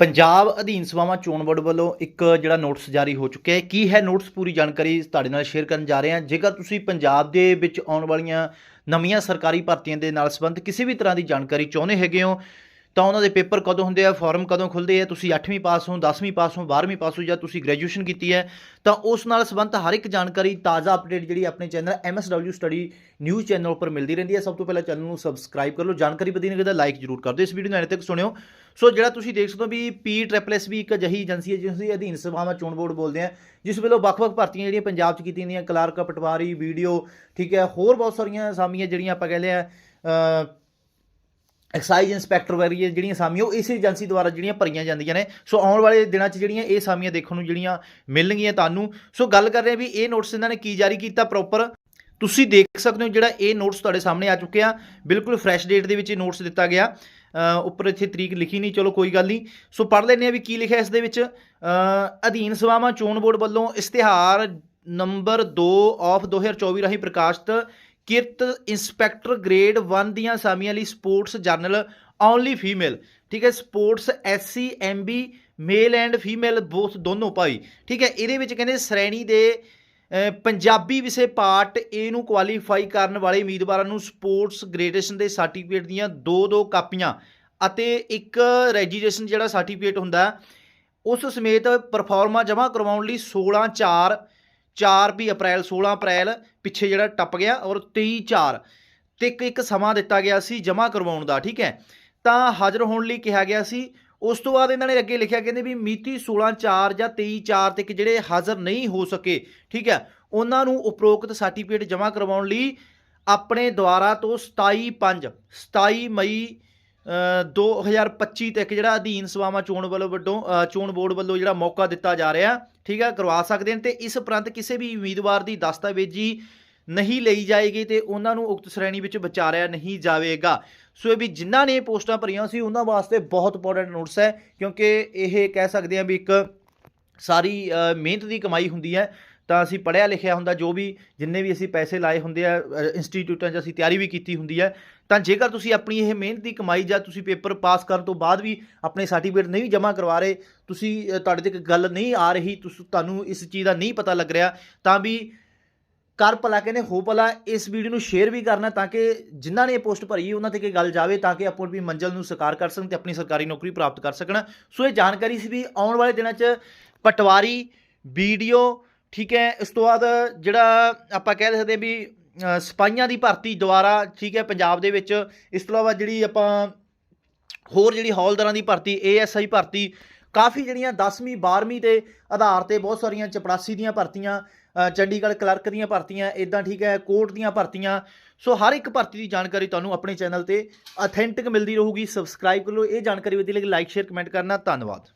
ਪੰਜਾਬ ਅਧੀਨ ਸਭਾਵਾਂ ਚੋਣ ਬੋਰਡ ਵੱਲੋਂ ਇੱਕ ਜਿਹੜਾ ਨੋਟਿਸ ਜਾਰੀ ਹੋ ਚੁੱਕਿਆ ਹੈ। ਕੀ ਹੈ ਨੋਟਿਸ? ਪੂਰੀ ਜਾਣਕਾਰੀ ਤੁਹਾਡੇ ਨਾਲ ਸ਼ੇਅਰ ਕਰਨ ਜਾ ਰਹੇ ਹਾਂ। ਜੇਕਰ ਤੁਸੀਂ ਪੰਜਾਬ ਦੇ ਵਿੱਚ ਆਉਣ ਵਾਲੀਆਂ ਨਵੀਆਂ ਸਰਕਾਰੀ ਭਰਤੀਆਂ ਦੇ ਨਾਲ ਸੰਬੰਧ ਕਿਸੇ ਵੀ ਤਰ੍ਹਾਂ ਦੀ ਜਾਣਕਾਰੀ ਚਾਹੁੰਦੇ ਹੈਗੇ ਹੋ ਤਾਂ ਉਹਨਾਂ ਦੇ ਪੇਪਰ ਕਦੋਂ ਹੁੰਦੇ ਆ ਫਾਰਮ ਕਦੋਂ ਖੁੱਲਦੇ ਆ ਤੁਸੀਂ 8ਵੀਂ ਪਾਸ ਹੋ 10ਵੀਂ ਪਾਸ ਹੋ 12ਵੀਂ ਪਾਸ ਹੋ ਜਾਂ ਤੁਸੀਂ ਗ੍ਰੈਜੂਏਸ਼ਨ ਕੀਤੀ ਹੈ ਤਾਂ ਉਸ ਨਾਲ ਸੰਬੰਧਤ ਹਰ ਇੱਕ ਜਾਣਕਾਰੀ ਤਾਜ਼ਾ ਅਪਡੇਟ ਜਿਹੜੀ ਆਪਣੇ channel MSW study news channel ਉੱਪਰ ਮਿਲਦੀ ਰਹਿੰਦੀ ਹੈ। ਸਭ ਤੋਂ ਪਹਿਲਾਂ ਚੈਨਲ ਨੂੰ ਸਬਸਕ੍ਰਾਈਬ ਕਰ ਲਓ ਜਾਣਕਾਰੀ ਵਧੀ ਨੇ ਤਾਂ ਲਾਈਕ ਜ਼ਰੂਰ ਕਰ ਦਿਓ। ਇਸ ਵੀਡੀਓ ਨੂੰ ਐਂਡ ਤੱਕ ਸੁਣਿਓ। ਸੋ ਜਿਹੜਾ ਤੁਸੀਂ ਦੇਖ ਸਕਦੇ ਹੋ ਵੀ ਪੀ ਟ੍ਰਿਪਲ ਐਸ ਵੀ ਇੱਕ ਅਜਿਹੀ ਏਜੰਸੀ ਹੈ ਜਿਸ ਦੀ ਅਧੀਨ ਸਭਾਵਾਂ ਚੋਣ ਬੋਰਡ ਬੋਲਦੇ ਆ ਜਿਸ ਵੱਲੋਂ ਵੱਖ-ਵੱਖ ਭਰਤੀਆਂ ਜਿਹੜੀਆਂ ਪੰਜਾਬ 'ਚ ਕੀਤੀਆਂ ਜਾਂਦੀਆਂ ਕਲਾਰਕ ਪਟਵਾਰੀ ਵੀਡੀਓ ਠੀਕ ਹੈ ਹੋਰ ਬਹੁਤ ਸਾਰੀਆਂ ਅਸਾਮੀਆਂ ਜਿਹੜੀਆਂ ਆਪਾਂ ਕਹਿੰਦੇ ਆ ਅ, ਐਕਸਾਈਜ਼ ਇੰਸਪੈਕਟਰ ਵਰਗੀਆਂ ਜਿਹੜੀਆਂ ਸਾਮੀਆਂ, ਉਹ ਇਸ ਏਜੰਸੀ ਦੁਆਰਾ ਜਿਹੜੀਆਂ ਭਰੀਆਂ ਜਾਂਦੀਆਂ ਨੇ। ਸੋ ਆਉਣ ਵਾਲੇ ਦਿਨਾਂ 'ਚ ਜਿਹੜੀਆਂ ਇਹ ਸਾਮੀਆਂ ਦੇਖਣ ਨੂੰ ਜਿਹੜੀਆਂ ਮਿਲਣਗੀਆਂ ਤੁਹਾਨੂੰ। ਸੋ ਗੱਲ ਕਰ ਰਹੇ ਹਾਂ ਵੀ ਇਹ ਨੋਟਿਸ ਇਹਨਾਂ ਨੇ ਕੀ ਜਾਰੀ ਕੀਤਾ ਪ੍ਰੋਪਰ ਤੁਸੀਂ ਦੇਖ ਸਕਦੇ ਹੋ ਜਿਹੜਾ ਇਹ ਨੋਟਿਸ ਤੁਹਾਡੇ ਸਾਹਮਣੇ ਆ ਚੁੱਕਿਆ ਬਿਲਕੁਲ ਫਰੈਸ਼ ਡੇਟ ਦੇ ਵਿੱਚ ਇਹ ਨੋਟਿਸ ਦਿੱਤਾ ਗਿਆ। ਉੱਪਰ ਇੱਥੇ ਤਰੀਕ ਲਿਖੀ ਨਹੀਂ, ਚਲੋ ਕੋਈ ਗੱਲ ਨਹੀਂ। ਸੋ ਪੜ੍ਹ ਲੈਂਦੇ ਆ ਵੀ ਕੀ ਲਿਖਿਆ ਇਸ ਦੇ ਵਿੱਚ। ਅਧੀਨ ਸਭਾਵਾਂ ਚੋਣ ਬੋਰਡ ਵੱਲੋਂ ਇਸ਼ਤਿਹਾਰ ਨੰਬਰ 2 ਆਫ 2024 ਰਾਹੀਂ ਪ੍ਰਕਾਸ਼ਿਤ ਕਿਰਤ ਇੰਸਪੈਕਟਰ ਗ੍ਰੇਡ 1 ਦੀਆਂ ਅਸਾਮੀਆਂ ਲਈ ਸਪੋਰਟਸ ਜਰਨਲ ਓਨਲੀ ਫੀਮੇਲ। ਠੀਕ ਹੈ, sports SC, MB, male and female both ਦੋਨੋਂ ਭਾਈ। ਠੀਕ ਹੈ, ਇਹਦੇ ਵਿੱਚ ਕਹਿੰਦੇ ਸ਼੍ਰੇਣੀ ਦੇ ਪੰਜਾਬੀ ਵਿਸ਼ੇ ਪਾਰਟ ਏ ਨੂੰ ਕੁਆਲੀਫਾਈ ਕਰਨ ਵਾਲੇ ਉਮੀਦਵਾਰਾਂ ਨੂੰ ਸਪੋਰਟਸ ਗ੍ਰੇਡੇਸ਼ਨ ਦੇ ਸਰਟੀਫਿਕੇਟ ਦੀਆਂ ਦੋ ਦੋ ਕਾਪੀਆਂ ਅਤੇ ਇੱਕ ਰੈਜੀਸਟ੍ਰੇਸ਼ਨ ਜਿਹੜਾ ਸਰਟੀਫਿਕੇਟ ਹੁੰਦਾ, ਉਸ ਸਮੇਤ ਪਰਫਾਰਮਾ ਜਮ੍ਹਾਂ ਕਰਵਾਉਣ ਲਈ 16 4 4 ਵੀ ਅਪ੍ਰੈਲ 16 ਅਪ੍ਰੈਲ ਪਿੱਛੇ ਜਿਹੜਾ ਟੱਪ ਗਿਆ ਔਰ 23 4 ਤੇ ਇੱਕ ਸਮਾਂ ਦਿੱਤਾ ਗਿਆ ਸੀ ਜਮ੍ਹਾਂ ਕਰਵਾਉਣ ਦਾ, ਠੀਕ ਹੈ? ਤਾਂ ਹਾਜ਼ਰ ਹੋਣ ਲਈ ਕਿਹਾ ਗਿਆ ਸੀ। ਉਸ ਤੋਂ ਬਾਅਦ ਇਹਨਾਂ ਨੇ ਅੱਗੇ ਲਿਖਿਆ, ਕਹਿੰਦੇ ਵੀ ਮਿਤੀ 16 4 ਜਾਂ 23 4 ਤੱਕ ਜਿਹੜੇ ਹਾਜ਼ਰ ਨਹੀਂ ਹੋ ਸਕੇ, ਠੀਕ ਹੈ? ਉਹਨਾਂ ਨੂੰ ਉਪਰੋਕਤ ਸਰਟੀਫਿਕੇਟ ਜਮ੍ਹਾਂ ਕਰਵਾਉਣ ਲਈ ਆਪਣੇ ਦੁਆਰਾ ਤੋਂ 27 5 27 ਮਈ 2025 ਤੱਕ ਜਿਹੜਾ ਅਧੀਨ ਸਭਾਵਾਂ ਚੋਣ ਵੱਲੋਂ ਵੱਲੋਂ ਚੋਣ ਬੋਰਡ ਵੱਲੋਂ ਜਿਹੜਾ ਮੌਕਾ ਦਿੱਤਾ ਜਾ ਰਿਹਾ, ਠੀਕ ਹੈ ਕਰਵਾ ਸਕਦੇ ਨੇ ਤੇ ਇਸ ਉਪਰੰਤ ਕਿਸੇ ਵੀ ਉਮੀਦਵਾਰ ਦੀ ਦਸਤਾਵੇਜ਼ੀ ਨਹੀਂ ਲਈ ਜਾਏਗੀ ਤੇ ਉਹਨਾਂ ਨੂੰ ਉਕਤ ਸ਼੍ਰੇਣੀ ਵਿੱਚ ਵਿਚਾਰਿਆ ਨਹੀਂ ਜਾਵੇਗਾ। ਸੋ ਇਹ ਵੀ ਜਿਨ੍ਹਾਂ ਨੇ ਪੋਸਟਾਂ ਭਰੀਆਂ ਸੀ, ਉਹਨਾਂ ਵਾਸਤੇ ਬਹੁਤ ਇੰਪੋਰਟੈਂਟ ਨੋਟਿਸ ਹੈ, ਕਿਉਂਕਿ ਇਹ ਕਹਿ ਸਕਦੇ ਹਾਂ ਵੀ ਇੱਕ ਸਾਰੀ ਮਿਹਨਤ ਦੀ ਕਮਾਈ ਹੁੰਦੀ ਹੈ ਤਾਂ ਅਸੀਂ ਪੜ੍ਹਿਆ ਲਿਖਿਆ ਹੁੰਦਾ ਜੋ ਵੀ ਜਿੰਨੇ ਵੀ ਅਸੀਂ ਪੈਸੇ ਲਾਏ ਹੁੰਦੇ ਆ ਅ, ਇੰਸਟੀਚਿਊਟਾਂ 'ਚ ਅਸੀਂ ਤਿਆਰੀ ਵੀ ਕੀਤੀ ਹੁੰਦੀ ਹੈ। ਤਾਂ ਜੇਕਰ ਤੁਸੀਂ ਆਪਣੀ ਇਹ ਮਿਹਨਤ ਦੀ ਕਮਾਈ ਜਾਂ ਤੁਸੀਂ ਪੇਪਰ ਪਾਸ ਕਰਨ ਤੋਂ ਬਾਅਦ ਵੀ ਆਪਣੇ ਸਰਟੀਫਿਕੇਟ ਨਹੀਂ ਜਮ੍ਹਾਂ ਕਰਵਾ ਰਹੇ ਤੁਸੀਂ ਤੁਹਾਡੇ ਤੇ ਗੱਲ ਨਹੀਂ ਆ ਰਹੀ ਤੁਹਾਨੂੰ ਇਸ ਚੀਜ਼ ਦਾ ਨਹੀਂ ਪਤਾ ਲੱਗ ਰਿਹਾ ਤਾਂ ਵੀ ਕਰ ਭਲਾ ਕਹਿੰਦੇ ਹੋ ਭਲਾ ਇਸ ਵੀਡੀਓ ਨੂੰ ਸ਼ੇਅਰ ਵੀ ਕਰਨਾ ਤਾਂ ਕਿ ਜਿਨ੍ਹਾਂ ਨੇ ਇਹ ਪੋਸਟ ਭਰੀ ਉਹਨਾਂ ਤੇ ਕੀ ਗੱਲ ਜਾਵੇ ਤਾਂ ਕਿ ਆਪਣੀ ਵੀ ਮੰਜ਼ਲ ਨੂੰ ਸਾਕਾਰ ਕਰ ਸਕਣ ਤੇ ਆਪਣੀ ਸਰਕਾਰੀ ਨੌਕਰੀ ਪ੍ਰਾਪਤ ਕਰ ਸਕਣ। ਸੋ ਇਹ ਜਾਣਕਾਰੀ ਸੀ ਵੀ ਆਉਣ ਵਾਲੇ ਦਿਨਾਂ 'ਚ ਪਟਵਾਰੀ ਵੀਡੀਓ ਠੀਕ ਹੈ ਇਸ ਤੋਂ ਬਾਅਦ ਜਿਹੜਾ ਆਪਾਂ ਕਹਿ ਸਕਦੇ ਵੀ ਅ, ਸਿਪਾਹੀਆਂ ਦੀ ਭਰਤੀ ਦੁਆਰਾ ਠੀਕ ਹੈ ਪੰਜਾਬ ਦੇ ਵਿੱਚ ਇਸ ਤੋਂ ਇਲਾਵਾ ਜਿਹੜੀ ਆਪਾਂ ਹੋਰ ਜਿਹੜੀ ਹੌਲਦਾਰਾਂ ਦੀ ਭਰਤੀ ਏਐਸਆਈ ਭਰਤੀ ਕਾਫੀ ਜਿਹੜੀਆਂ 10ਵੀਂ 12ਵੀਂ ਦੇ ਆਧਾਰ ਤੇ ਬਹੁਤ ਸਾਰੀਆਂ ਚਪੜਾਸੀ ਦੀਆਂ ਭਰਤੀਆਂ ਚੰਡੀਗੜ੍ਹ ਕਲਰਕ ਦੀਆਂ ਭਰਤੀਆਂ ਇਦਾਂ ਠੀਕ ਹੈ ਕੋਰਟ ਦੀਆਂ ਭਰਤੀਆਂ ਸੋ ਹਰ ਇੱਕ ਭਰਤੀ ਦੀ ਜਾਣਕਾਰੀ ਤੁਹਾਨੂੰ ਆਪਣੇ ਚੈਨਲ ਤੇ ਅਥੈਂਟਿਕ ਮਿਲਦੀ ਰਹੂਗੀ। ਸਬਸਕ੍ਰਾਈਬ ਕਰ ਲਓ ਇਹ ਜਾਣਕਾਰੀ ਵਧੀਆ ਲੱਗੇ ਲਾਈਕ ਸ਼ੇਅਰ ਕਮੈਂਟ ਕਰਨਾ ਧੰਨਵਾਦ।